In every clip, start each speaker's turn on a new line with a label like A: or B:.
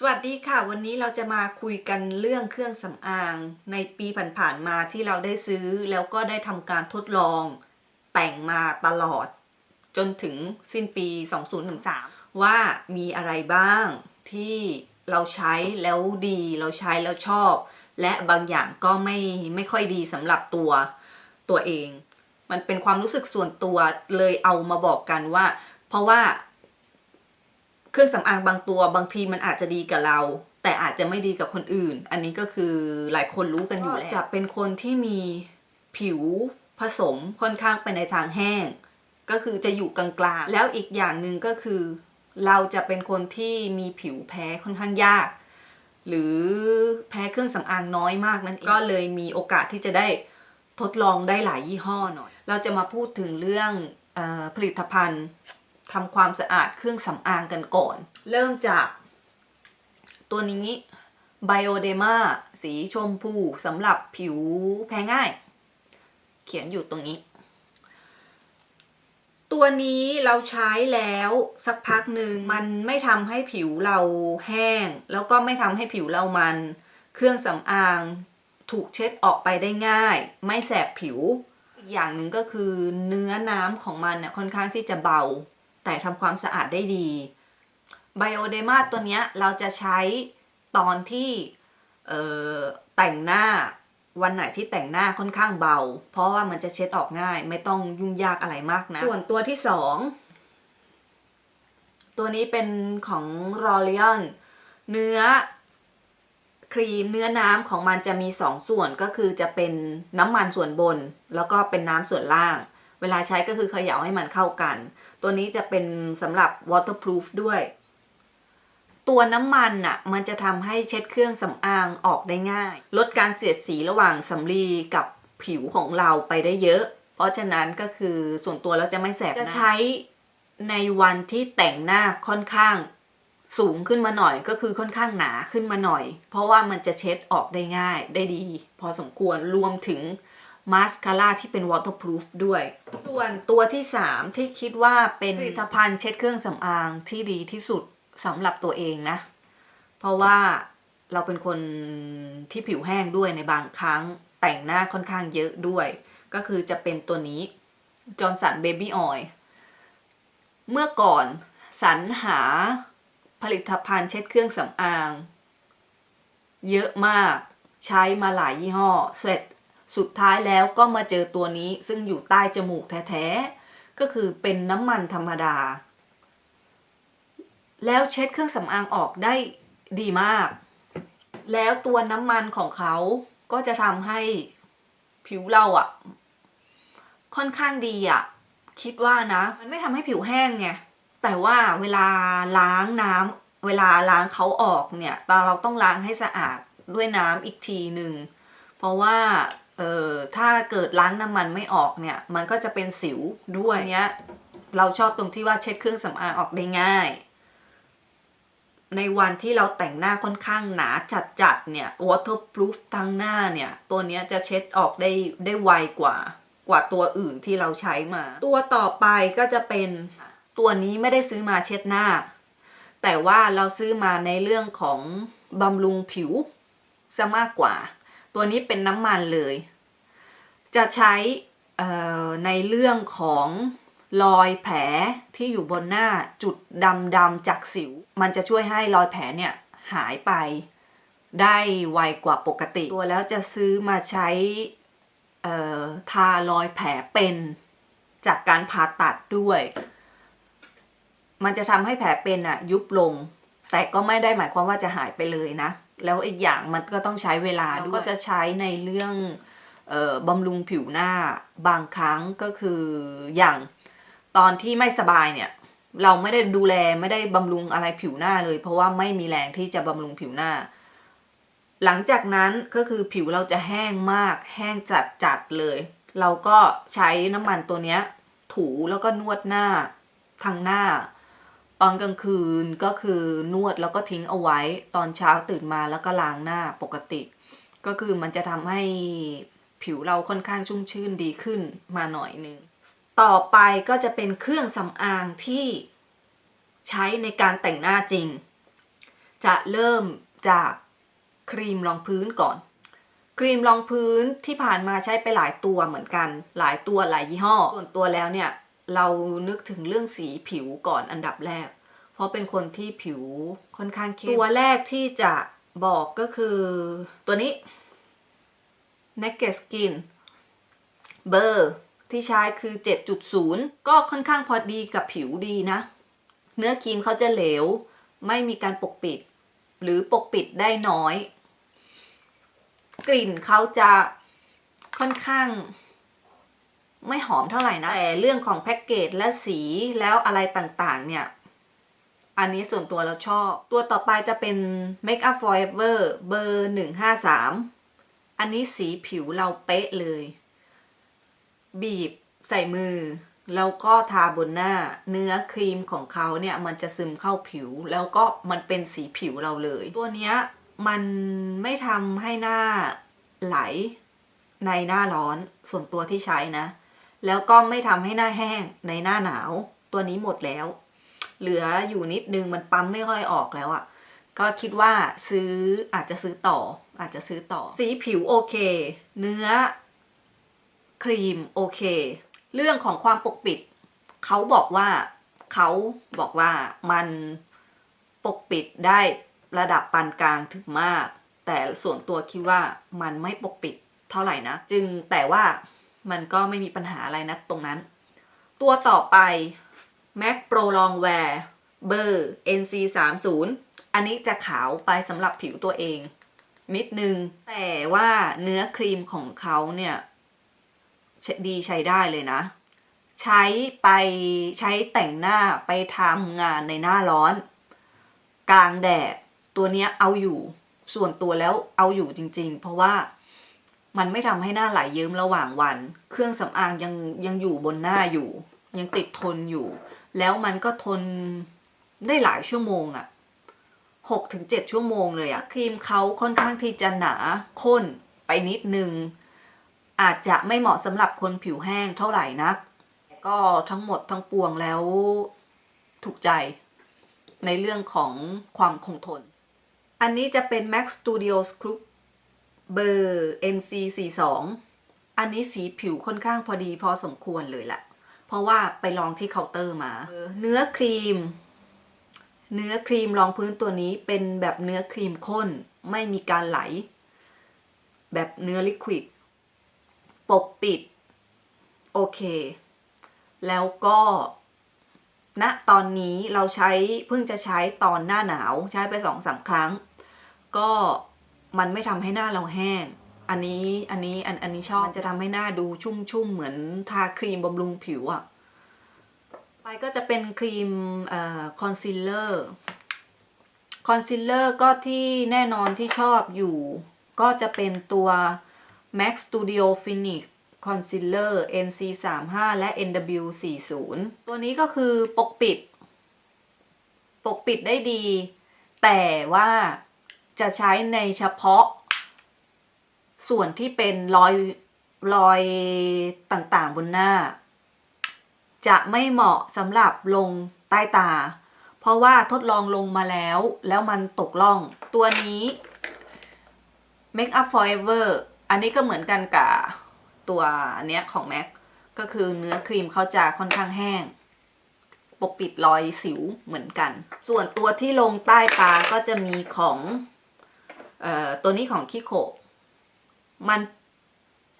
A: สวัสดีค่ะ วันนี้เราจะมาคุยกันเรื่องเครื่องสำอาง ในปีผ่านๆมาที่เราได้ซื้อแล้วก็ได้ทำการทดลอง แต่งมาตลอด จนถึงสิ้นปี 2013 ว่ามีอะไรบ้างที่เราใช้แล้วดีเราใช้แล้วชอบ และบางอย่างก็ไม่ไม่ค่อยดีสำหรับตัวตัวเอง มันเป็นความรู้สึกส่วนตัวเลยเอามาบอกกันว่า เพราะว่า เครื่องสำอางบางตัวบางทีมันอาจจะดีกับเรา แต่อาจจะไม่ดีกับคนอื่น อันนี้ก็คือหลายคนรู้กันอยู่แล้วจะเป็นคนที่มีผิวผสมค่อนข้างไปในทางแห้ง ก็คือจะอยู่กลางๆแล้วอีกอย่างหนึ่งก็คือ เราจะเป็นคนที่มีผิวแพ้ค่อนข้างยาก หรือแพ้เครื่องสำอางน้อยมากนั่นเองก็เลยมีโอกาสที่จะได้ทดลองได้หลายยี่ห้อหน่อย เราจะมาพูดถึงเรื่องเออผลิตภัณฑ์ ทำความสะอาดเครื่องสำอางกันก่อน เริ่มจาก ตัวนี้ Bioderma สีชมพูสำหรับผิวแพ้ง่าย เขียนอยู่ตรงนี้ ตัวนี้เราใช้แล้วสักพักหนึ่งมันไม่ทำให้ผิวเราแห้ง แล้วก็ไม่ทำให้ผิวเรามัน เครื่องสำอางถูกเช็ดออกไปได้ง่าย ไม่แสบผิวอีกอย่างหนึ่งก็คือเนื้อน้ำของมันเนี่ยค่อนข้างที่จะเบา แต่ทำความสะอาดได้ดีไบโอเดมาตัวเนี้ยเราจะใช้ตอนที่เอ่อแต่งหน้าวันไหนที่แต่งหน้าค่อนข้างเบา เพราะว่ามันจะเช็ดออกง่าย ไม่ต้องยุ่งยากอะไรมากนะ ส่วนตัวที่สองตัวนี้เป็นของ r o l i o n เนื้อครีมเนื้อน้ำของมันจะมีสองส่วนก็คือจะเป็นน้ำมันส่วนบน แล้วก็เป็นน้ำส่วนล่าง เวลาใช้ก็คือเขย่าให้มันเข้ากัน ตัวนี้จะเป็นสำหรับ waterproof ด้วย ตัวน้ำมันน่ะ มันจะทำให้เช็ดเครื่องสำอางออกได้ง่าย ลดการเสียดสีระหว่างสำลีกับผิวของเราไปได้เยอะ เพราะฉะนั้นก็คือส่วนตัวแล้วจะไม่แสบจะใช้ในวันที่แต่งหน้าค่อนข้างสูงขึ้นมาหน่อยก็คือค่อนข้างหนาขึ้นมาหน่อย เพราะว่ามันจะเช็ดออกได้ง่ายได้ดี พอสมควรรวมถึง มาสคาร่าที่เป็น waterproof ด้วย ส่วนตัวที่ 3 ที่คิดว่าเป็นผลิตภัณฑ์เช็ดเครื่องสำอางที่ดีที่สุดสำหรับตัวเองนะ เพราะว่าเราเป็นคนที่ผิวแห้งด้วยในบางครั้งแต่งหน้าค่อนข้างเยอะด้วย ก็คือจะเป็นตัวนี้จอ h สันเบบี้ออยเมื่อก่อนสรรหาผลิตภัณฑ์เช็ดเครื่องสำอาง เยอะมากใช้มาหลายยี่ห้อเสร็จ สุดท้ายแล้วก็มาเจอตัวนี้ซึ่งอยู่ใต้จมูกแท้ๆ ก็คือเป็นน้ำมันธรรมดา แล้วเช็ดเครื่องสำอางออกได้ดีมาก แล้วตัวน้ำมันของเขาก็จะทำให้ผิวเราอะค่อนข้างดีอะคิดว่านะ มันไม่ทำให้ผิวแห้งไง แต่ว่าเวลาล้างน้ำเวลาล้างเขาออกเนี่ยตอนเราต้องล้างให้สะอาดด้วยน้ำอีกทีหนึ่ง เพราะว่า เออถ้าเกิดล้างน้ำมันไม่ออกเนี่ย มันก็จะเป็นสิวด้วยเนี้ย เราชอบตรงที่ว่าเช็ดเครื่องสำอางออกได้ง่าย ในวันที่เราแต่งหน้าค่อนข้างหนาจัดๆเนี่ย waterproof ทั้งหน้าเนี่ย ตัวเนี้ยจะเช็ดออกได้ได้ไวกว่ากว่าตัวอื่นที่เราใช้มา ตัวต่อไปก็จะเป็นตัวนี้ไม่ได้ซื้อมาเช็ดหน้า แต่ว่าเราซื้อมาในเรื่องของบำรุงผิวซะมากกว่า ตัวนี้เป็นน้ำมันเลย จะใช้ในเรื่องของรอยแผลที่อยู่บนหน้าจุดดำๆจากสิว มันจะช่วยให้รอยแผลเนี่ยหายไป ได้ไวกว่าปกติ ตัวแล้วจะซื้อมาใช้ทารอยแผลเป็นจากการผ่าตัดด้วย มันจะทำให้แผลเป็นอะยุบลง แต่ก็ไม่ได้หมายความว่าจะหายไปเลยนะ แล้วอีกอย่างมันก็ต้องใช้เวลาด้วยก็จะใช้ในเรื่องออบำรุงผิวหน้าบางครั้งก็คืออย่างตอนที่ไม่สบายเนี่ยเราไม่ได้ดูแลไม่ได้บำรุงอะไรผิวหน้าเลย เพราะว่าไม่มีแรงที่จะบำรุงผิวหน้า หลังจากนั้นก็คือผิวเราจะแห้งมาก แห้งจัดจัดเลย เราก็ใช้น้ำมันตัวเนี้ยถูแล้วก็นวดหน้าทางหน้า ตอนกลางคืนก็คือนวดแล้วก็ทิ้งเอาไว้ ตอนเช้าตื่นมาแล้วก็ล้างหน้าปกติ ก็คือมันจะทำให้ผิวเราค่อนข้างชุ่มชื่นดีขึ้นมาหน่อยนึงต่อไปก็จะเป็นเครื่องสำอางที่ใช้ในการแต่งหน้าจริง จะเริ่มจากครีมรองพื้นก่อน ครีมรองพื้นที่ผ่านมาใช้ไปหลายตัวเหมือนกัน หลายตัวหลายยี่ห้อ ส่วนตัวแล้วเนี่ย เรานึกถึงเรื่องสีผิวก่อนอันดับแรก เพราะเป็นคนที่ผิวค่อนข้างเข้มตัวแรกที่จะบอกก็คือตัวนี้ Naked Skin เบอร์ที่ใช้คือ 7.0 ก็ค่อนข้างพอดีกับผิวดีนะ เนื้อครีมเขาจะเหลว ไม่มีการปกปิด หรือปกปิดได้น้อย กลิ่นเขาจะค่อนข้าง ไม่หอมเท่าไหร่นะแต่เรื่องของแพ็กเกจและสีแล้วอะไรต่างๆ เนี่ย อันนี้ส่วนตัวเราชอบ ตัวต่อไปจะเป็น Make Up Forever เบอร์ 153 อันนี้สีผิวเราเป๊ะเลย บีบใส่มือ แล้วก็ทาบนหน้า เนื้อครีมของเขาเนี่ย มันจะซึมเข้าผิว แล้วก็มันเป็นสีผิวเราเลย ตัวเนี้ยมันไม่ทำให้หน้าไหลในหน้าร้อนส่วนตัวที่ใช้นะ แล้วก็ไม่ทำให้หน้าแห้งในหน้าหนาว ตัวนี้หมดแล้ว เหลืออยู่นิดนึงมันปั๊มไม่ค่อยออกแล้วอะก็คิดว่าซื้ออาจจะซื้อต่อ อาจจะซื้อต่อ สีผิวโอเค เนื้อ ครีมโอเค เรื่องของความปกปิด เขาบอกว่าเขาบอกว่ามันปกปิดได้ระดับปานกลางถึงมาก แต่ส่วนตัวคิดว่ามันไม่ปกปิดเท่าไหร่นะ จึงแต่ว่า มันก็ไม่มีปัญหาอะไรนะตรงนั้น ตัวต่อไป Mac Pro Long Wear เบอร์ NC 3 0อันนี้จะขาวไปสำหรับผิวตัวเอง นิดนึง แต่ว่าเนื้อครีมของเขาเนี่ย ดีใช้ได้เลยนะ ใช้ไปใช้แต่งหน้าไปทำงานในหน้าร้อน กลางแดดตัวเนี้ยเอาอยู่ส่วนตัวแล้วเอาอยู่จริง ๆ เพราะว่า มันไม่ทำให้หน้าไหลเยิ้มระหว่างวัน เครื่องสำอางยังยังอยู่บนหน้าอยู่ ยังติดทนอยู่ แล้วมันก็ทนได้หลายชั่วโมงอะหกถึงเจ็ดชั่วโมงเลยอะครีมเขาค่อนข้างที่จะหนาข้นไปนิดนึง อาจจะไม่เหมาะสำหรับคนผิวแห้งเท่าไหร่นัก ก็ทั้งหมดทั้งปวงแล้วถูกใจในเรื่องของความคงทน อันนี้จะเป็น Max Studio Group เบอร์ NC 4 2อันนี้สีผิวค่อนข้างพอดีพอสมควรเลยแหละ เพราะว่าไปลองที่เคาน์เตอร์มา เนื้อครีม เนื้อครีมรองพื้นตัวนี้เป็นแบบเนื้อครีมข้น ไม่มีการไหล แบบเนื้อลิควิด ปกปิด โอเค แล้วก็ณตอนนี้เราใช้เพิ่งจะใช้ตอนหน้าหนาวใช้ไปสองสามครั้ง ก็ มันไม่ทำให้หน้าเราแห้ง อันนี้อันนี้อันอันนี้ชอบมันจะทำให้หน้าดูชุ่มๆเหมือนทาครีมบำรุงผิวอะ่ะ ไปก็จะเป็นครีมเอ่อคอนซีลเลอร์คอนซีลเลอร์ก็ที่แน่นอนที่ชอบอยู่ ก็จะเป็นตัว Max Studio Finish Concealer NC 3 5 และ NW 4 0 ตัวนี้ก็คือปกปิด ปกปิดได้ดี แต่ว่า จะใช้ในเฉพาะ ส่วนที่เป็นรอยรอยต่างๆบนหน้า จะไม่เหมาะสำหรับลงใต้ตา เพราะว่าทดลองลงมาแล้ว แล้วมันตกล่องตัวนี้ Make Up Forever อันนี้ก็เหมือนกันกับตัวเนี้ยของ MAC ก็คือเนื้อครีมเขาจะค่อนข้างแห้ง ปกปิดรอยสิวเหมือนกัน ส่วนตัวที่ลงใต้ตาก็จะมีของ ตัวนี้ของคิโคมัน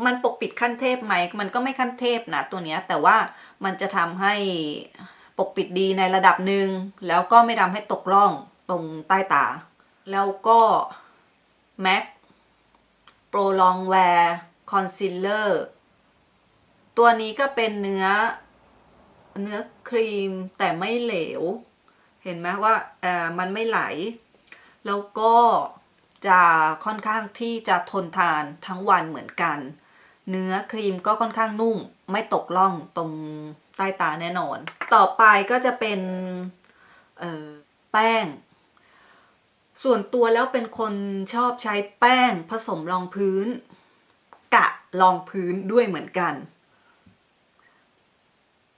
A: มันปกปิดขั้นเทพไหม มันก็ไม่ขั้นเทพนะตัวเนี้ย แต่ว่ามันจะทำให้ปกปิดดีในระดับหนึ่ง แล้วก็ไม่ทำให้ตกล่องตรงใต้ตา แล้วก็ MAC Pro Long Wear Concealer ตัวนี้ก็เป็นเนื้อเนื้อครีมแต่ไม่เหลว เห็นไหมว่าเออมันไม่ไหล แล้วก็ จะค่อนข้างที่จะทนทานทั้งวันเหมือนกัน เนื้อครีมก็ค่อนข้างนุ่ม ไม่ตกล่องตรงใต้ตาแน่นอน ต่อไปก็จะเป็นแป้ง ส่วนตัวแล้วเป็นคนชอบใช้แป้งผสมรองพื้น กะรองพื้นด้วยเหมือนกัน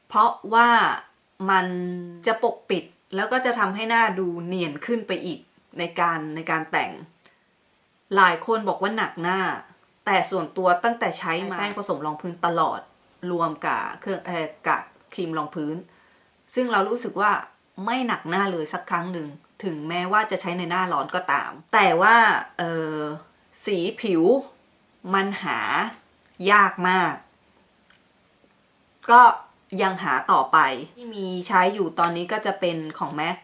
A: เพราะว่ามันจะปกปิดแล้วก็จะทำให้หน้าดูเนียนขึ้นไปอีกในการในการแต่ง หลายคนบอกว่าหนักหน้า แต่ส่วนตัวตั้งแต่ใช้มาแป้งผสมรองพื้นตลอดรวมกับเครื่องเออกับครีมรองพื้น ซึ่งเรารู้สึกว่าไม่หนักหน้าเลยสักครั้งหนึ่ง ถึงแม้ว่าจะใช้ในหน้าร้อนก็ตาม แต่ว่าเออสีผิวมันหายากมาก ก็ยังหาต่อไป ที่มีใช้อยู่ตอนนี้ก็จะเป็นของ MAC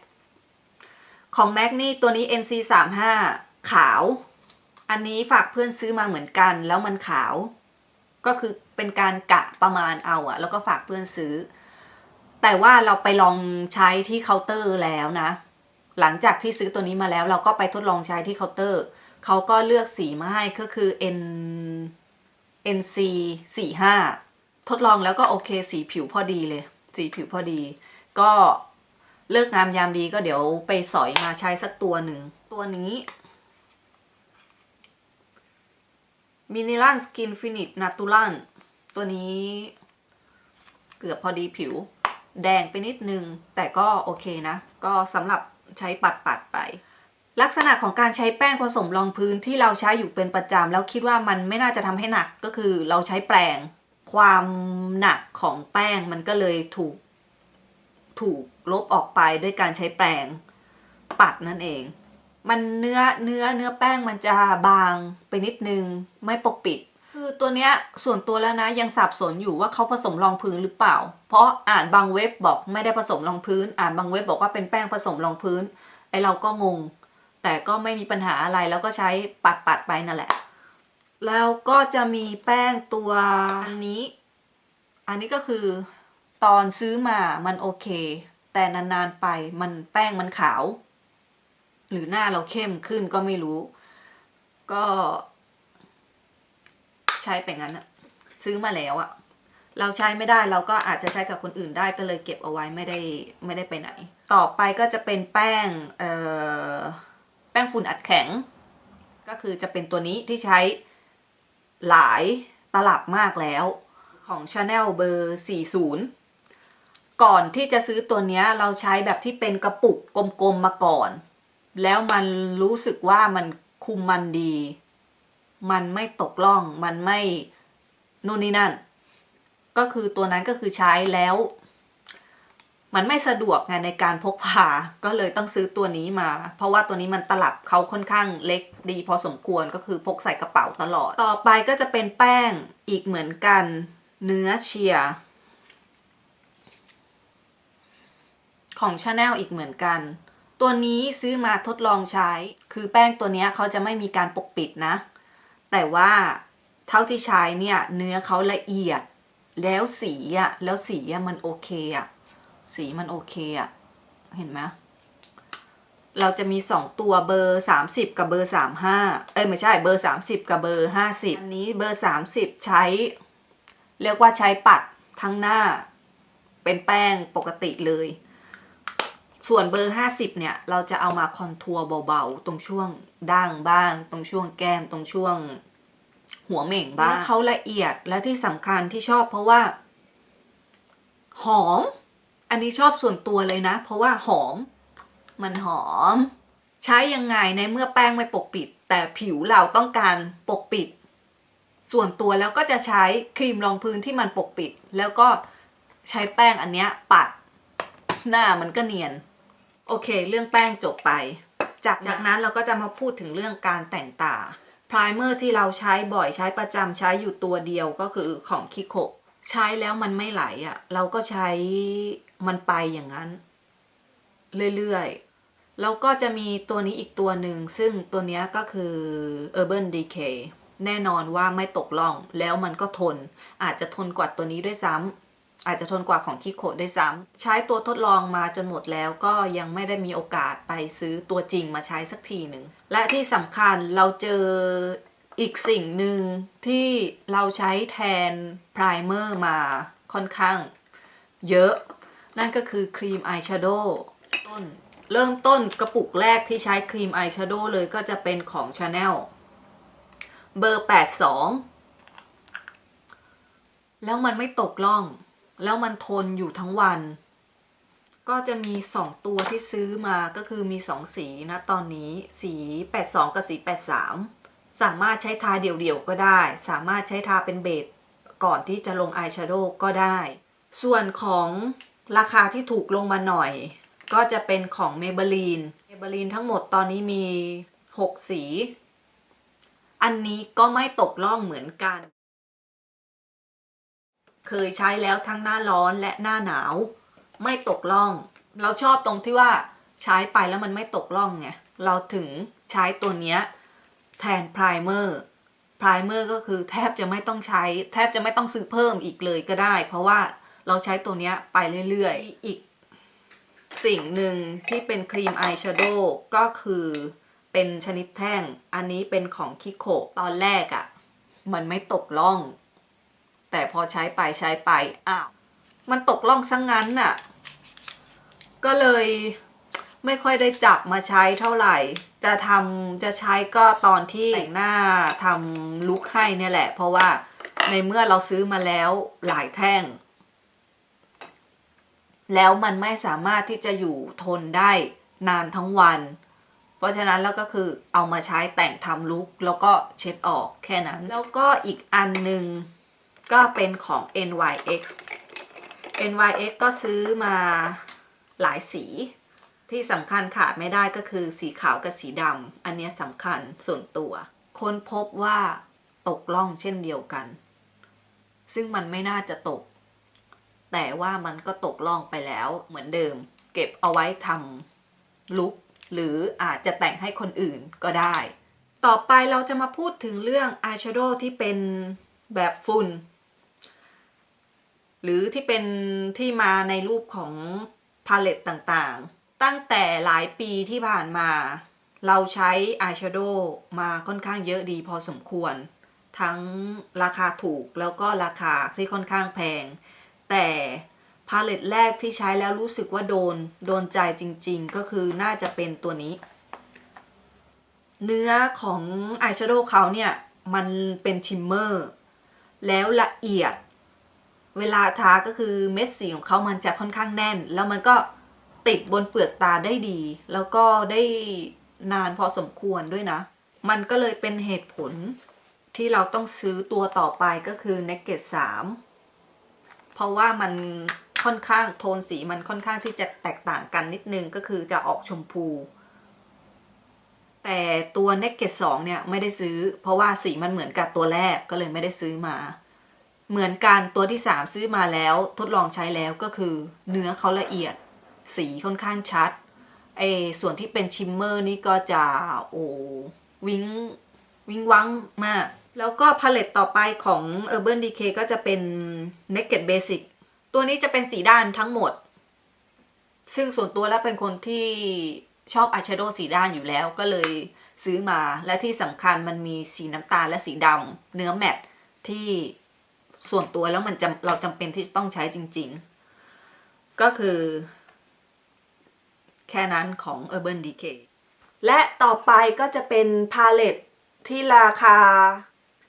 A: ของ MAC นี่ตัวนี้ NC 3 5 ขาว อันนี้ฝากเพื่อนซื้อมาเหมือนกัน แล้วมันขาว ก็คือเป็นการกะประมาณเอาอะแล้วก็ฝากเพื่อนซื้อ แต่ว่าเราไปลองใช้ที่เคาน์เตอร์แล้วนะ หลังจากที่ซื้อตัวนี้มาแล้ว เราก็ไปทดลองใช้ที่เคาน์เตอร์เขาก็เลือกสีมาให้ก็คือ N NC 4 5 ทดลองแล้วก็โอเค สีผิวพอดีเลย สีผิวพอดี ก็เลิกงามยามดีก็เดี๋ยวไปสอยมาใช้สักตัวหนึ่ง ตัวนี้ มินิลันสกินฟินิชนาตูลันตัวนี้ เกือบพอดีผิว แดงไปนิดนึง แต่ก็โอเคนะ ก็สำหรับใช้ปัดปัดๆไป ลักษณะของการใช้แป้งผสมรองพื้นที่เราใช้อยู่เป็นประจำแล้วคิดว่ามันไม่น่าจะทำให้หนักก็คือเราใช้แปรงความหนักของแป้งมันก็เลยถูกถูกลบออกไปด้วยการใช้แปรงปัดนั่นเอง มันเนื้อเนื้อเนื้อแป้งมันจะบางไปนิดนึง ไม่ปกปิด คือตัวเนี้ยส่วนตัวแล้วนะยังสับสนอยู่ว่าเขาผสมรองพื้นหรือเปล่า เพราะอ่านบางเว็บบอกไม่ได้ผสมรองพื้น อ่านบางเว็บบอกว่าเป็นแป้งผสมรองพื้น ไอเราก็งง แต่ก็ไม่มีปัญหาอะไรแล้วก็ใช้ปัดปัดไปนั่นแหละ แล้วก็จะมีแป้งตัวอันนี้ อันนี้ก็คือตอนซื้อมามันโอเค แต่นานๆไปมันแป้งมันขาว หรือหน้าเราเข้มขึ้นก็ไม่รู้ ก็ ใช้ไปงั้นอะซื้อมาแล้วอะเราใช้ไม่ได้เราก็อาจจะใช้กับคนอื่นได้ก็เลยเก็บเอาไว้ไม่ได้ไม่ได้ไปไหน ต่อไปก็จะเป็นแป้งเอ่อแป้งฝุ่นอัดแข็ง ก็คือจะเป็นตัวนี้ที่ใช้หลายตลับมากแล้วของ Chanel เบอร์ 40 ก่อนที่จะซื้อตัวนี้เราใช้แบบที่เป็นกระปุกกลมๆมาก่อน แล้วมันรู้สึกว่ามันคุมมันดี มันไม่ตกล่อง มันไม่นู่นนี่นั่น ก็คือตัวนั้นก็คือใช้แล้ว มันไม่สะดวกไงในการพกพา ก็เลยต้องซื้อตัวนี้มา เพราะว่าตัวนี้มันตลับเขาค่อนข้างเล็กดีพอสมควรก็คือพกใส่กระเป๋าตลอด ต่อไปก็จะเป็นแป้งอีกเหมือนกัน เนื้อเชียร์ของ Chanel อีกเหมือนกัน ตัวนี้ซื้อมาทดลองใช้ คือแป้งตัวนี้เขาจะไม่มีการปกปิดนะ แต่ว่าเท่าที่ใช้เนี่ยเนื้อเขาละเอียด แล้วสีอะแล้วสีอะมันโอเคอะสีมันโอเคอะเห็นไหมเราจะมีสองตัวเบอร์สามสิบกับเบอร์สามห้าเอ้ยไม่ใช่เบอร์สามสิบกับเบอร์ห้าสิบอันนี้เบอร์สามสิบใช้ เรียกว่าใช้ปัดทั้งหน้า เป็นแป้งปกติเลย ส่วนเบอร์ 50 เนี่ย เราจะเอามาคอนทัวร์เบาๆ ตรงช่วงด่างบ้าง ตรงช่วงแก้ม ตรงช่วงหัวเหม่งบ้างเขาละเอียดและที่สำคัญที่ชอบเพราะว่า หอม อันนี้ชอบส่วนตัวเลยนะ เพราะว่าหอม มันหอม ใช้ยังไงในเมื่อแป้งไม่ปกปิด แต่ผิวเราต้องการปกปิด ส่วนตัวแล้วก็จะใช้ครีมรองพื้นที่มันปกปิด แล้วก็ใช้แป้งอันเนี้ยปัดหน้ามันก็เนียน โอเค เรื่องแป้งจบไป จากจากนั้นเราก็จะมาพูดถึงเรื่องการแต่งตาพรายเมอร์ที่เราใช้บ่อยใช้ประจำใช้อยู่ตัวเดียวก็คือของคิโคใช้แล้วมันไม่ไหลอะ่ะ เราก็ใช้มันไปอย่างนั้น เรื่อยๆ แล้วก็จะมีตัวนี้อีกตัวหนึ่ง ซึ่งตัวนี้ก็คือ Urban Decay แน่นอนว่าไม่ตกล่องแล้วมันก็ทน อาจจะทนกว่าตัวนี้ด้วยซ้ำ อาจจะทนกว่าของคิโคได้ซ้ำใช้ตัวทดลองมาจนหมดแล้วก็ยังไม่ได้มีโอกาสไปซื้อตัวจริงมาใช้สักทีหนึ่ง และที่สำคัญเราเจออีกสิ่งหนึ่งที่เราใช้แทนไพรเมอร์มาค่อนข้างเยอะ นั่นก็คือครีมอายแชโดว์ต้นเริ่มต้นกระปุกแรกที่ใช้ครีมอายแชโดว์เลยก็จะเป็นของ Chanel เบอร์ 82 แล้วมันไม่ตกล่อง แล้วมันทนอยู่ทั้งวัน ก็จะมี 2 ตัวที่ซื้อมาก็คือมี 2 สีนะตอนนี้สี 82 กับสี 83 สามารถใช้ทาเดี่ยวๆก็ได้ สามารถใช้ทาเป็นเบสก่อนที่จะลงอายแชโดว์ก็ได้ ส่วนของราคาที่ถูกลงมาหน่อย ก็จะเป็นของ Maybelline Maybelline ทั้งหมดตอนนี้มี 6 สี อันนี้ก็ไม่ตกล่องเหมือนกัน เคยใช้แล้วทั้งหน้าร้อนและหน้าหนาว ไม่ตกล่อง เราชอบตรงที่ว่าใช้ไปแล้วมันไม่ตกล่องไงเราถึงใช้ตัวเนี้ยแทนไพรเมอร์ไพรเมอร์ก็คือแทบจะไม่ต้องใช้ แทบจะไม่ต้องซื้อเพิ่มอีกเลยก็ได้ เพราะว่าเราใช้ตัวเนี้ยไปเรื่อยๆ อีกสิ่งหนึ่งที่เป็นครีมอายแชโดว์ก็คือเป็นชนิดแท่ง อันนี้เป็นของคิโคตอนแรกอะ่ะ มันไม่ตกล่อง แต่พอใช้ไปใช้ไปอ้าวมันตกล่องซะงงั้นน่ะ ก็เลยไม่ค่อยได้จับมาใช้เท่าไหร่ จะทำจะใช้ก็ตอนที่แต่งหน้าทำลุคให้เนี่ยแหละ เพราะว่าในเมื่อเราซื้อมาแล้วหลายแท่ง แล้วมันไม่สามารถที่จะอยู่ทนได้นานทั้งวัน เพราะฉะนั้นแล้วก็คือเอามาใช้แต่งทำลุคแล้วก็เช็ดออกแค่นั้น แล้วก็อีกอันหนึ่ง ก็เป็นของ NYX NYX ก็ซื้อมาหลายสี ที่สำคัญขาดไม่ได้ก็คือสีขาวกับสีดำอันเนี้ยสำคัญส่วนตัว ค้นพบว่าตกล่องเช่นเดียวกัน ซึ่งมันไม่น่าจะตก แต่ว่ามันก็ตกล่องไปแล้วเหมือนเดิม เก็บเอาไว้ทำลุคหรืออาจจะแต่งให้คนอื่นก็ได้ ต่อไปเราจะมาพูดถึงเรื่องอายแชโดว์ที่เป็นแบบฝุ่น หรือที่เป็นที่มาในรูปของพาเลตต่างๆ ตั้งแต่หลายปีที่ผ่านมา เราใช้อายแชโดว์มาค่อนข้างเยอะดีพอสมควร ทั้งราคาถูกแล้วก็ราคาที่ค่อนข้างแพง แต่พาเลตแรกที่ใช้แล้วรู้สึกว่าโดน โดนใจจริงๆ ก็คือน่าจะเป็นตัวนี้ เนื้อของอายแชโดว์เขาเนี่ย มันเป็นชิมเมอร์ แล้วละเอียด เวลาทาก็คือเม็ดสีของเขามันจะค่อนข้างแน่น แล้วมันก็ติดบนเปลือกตาได้ดี แล้วก็ได้นานพอสมควรด้วยนะ มันก็เลยเป็นเหตุผลที่เราต้องซื้อตัวต่อไปก็คือ Naked 3 เพราะว่ามันค่อนข้างโทนสีมันค่อนข้างที่จะแตกต่างกันนิดนึงก็คือจะออกชมพู แต่ตัว Naked 2 เนี่ยไม่ได้ซื้อ เพราะว่าสีมันเหมือนกับตัวแรกก็เลยไม่ได้ซื้อมา เหมือนกันตัวที่ 3 ซื้อมาแล้วทดลองใช้แล้วก็คือ เนื้อเขาละเอียดสีค่อนข้างชัดไอส่วนที่เป็นชิมเมอร์นี่ก็จะโอ้วิงวิงวังมาก แล้วก็พาเลตต่อไปของ Urban Decay ก็จะเป็น Naked Basic ตัวนี้จะเป็นสีด้านทั้งหมด ซึ่งส่วนตัวแล้วเป็นคนที่ชอบอายแชโดว์สีด้านอยู่แล้วก็เลยซื้อมาและที่สำคัญมันมีสีน้ำตาลและสีดำเนื้อแมตที่ ส่วนตัวแล้วมันจำเราจำเป็นที่จะต้องใช้จริง ๆ ก็คือ แค่นั้นของ Urban Decay และต่อไปก็จะเป็นพาเลตที่ราคา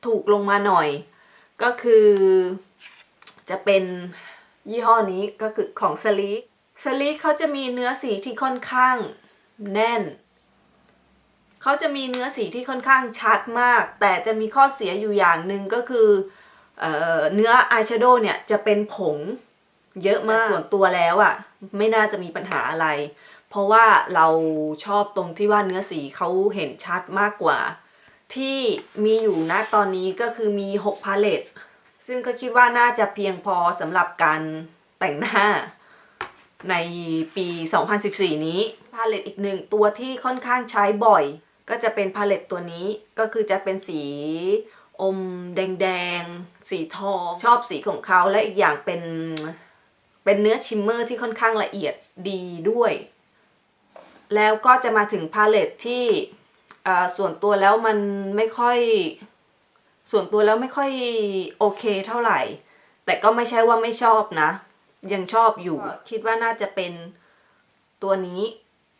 A: ถูกลงมาหน่อย ก็คือจะเป็นยี่ห้อนี้ก็คือของสลีกสลีกเขาจะมีเนื้อสีที่ค่อนข้างแน่น เขาจะมีเนื้อสีที่ค่อนข้างชัดมาก แต่จะมีข้อเสียอยู่อย่างหนึ่งก็คือ เเนื้ออายแชโดว์เนี่ยจะเป็นผงเยอะมากส่วนตัวแล้วอะ่ะ ไม่น่าจะมีปัญหาอะไร เพราะว่าเราชอบตรงที่ว่าเนื้อสีเขาเห็นชัดมากกว่า ที่มีอยู่ณตอนนี้ก็คือมี 6 พาเลตซึ่งก็คิดว่าน่าจะเพียงพอสำหรับการแต่งหน้าในปี 2014 นี้ พาเลตอีกหนึ่งตัวที่ค่อนข้างใช้บ่อย ก็จะเป็นพาเลตตัวนี้ก็คือจะเป็นสี อมแดงๆ สีทองชอบสีของเขาและอีกอย่างเป็น เป็นเนื้อชิมเมอร์ที่ค่อนข้างละเอียดดีด้วย แล้วก็จะมาถึงพาเลตที่ส่วนตัวแล้วมันไม่ค่อย ส่วนตัวแล้วไม่ค่อยโอเคเท่าไหร่ แต่ก็ไม่ใช่ว่าไม่ชอบนะ ยังชอบอยู่ คิดว่าน่าจะเป็นตัวนี้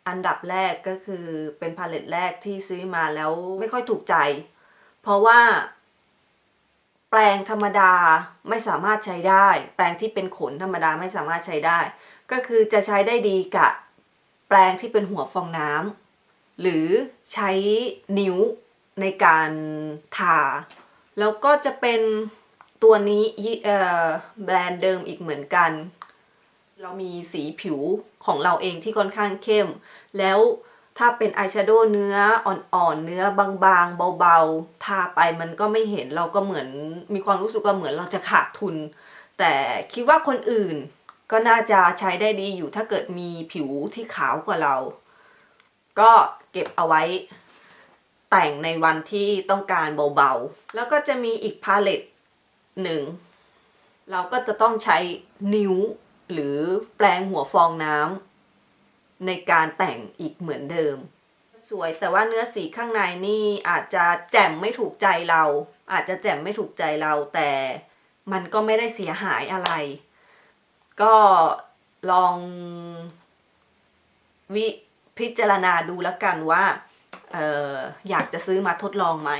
A: อันดับแรกก็คือเป็นพาเลตแรกที่ซื้อมาแล้วไม่ค่อยถูกใจ เพราะว่า แปรงธรรมดาไม่สามารถใช้ได้ แปรงที่เป็นขนธรรมดาไม่สามารถใช้ได้ ก็คือจะใช้ได้ดีกับแปรงที่เป็นหัวฟองน้ำหรือใช้นิ้วในการทา แล้วก็จะเป็นตัวนี้ยี่เอ่อแบรนด์เดิมอีกเหมือนกัน เรามีสีผิวของเราเองที่ค่อนข้างเข้ม แล้ว ถ้าเป็นอายแชโดว์เนื้ออ่อนๆ เนื้อบางๆ เบาๆ ทาไปมันก็ไม่เห็นเราก็เหมือนมีความรู้สึกว่าเหมือนเราจะขาดทุน แต่คิดว่าคนอื่นก็น่าจะใช้ได้ดีอยู่ถ้าเกิดมีผิวที่ขาวกว่าเรา ก็เก็บเอาไว้แต่งในวันที่ต้องการเบาๆ แล้วก็จะมีอีกพาเลตหนึ่ง เราก็จะต้องใช้นิ้วหรือแปรงหัวฟองน้ำ ในการแต่งอีกเหมือนเดิม สวยแต่ว่าเนื้อสีข้างในนี่อาจจะแจ่มไม่ถูกใจเรา อาจจะแจ่มไม่ถูกใจเราแต่มันก็ไม่ได้เสียหายอะไร ก็ลองวิพิจารณาดูแล้วกันว่าอออยากจะซื้อมาทดลองไหม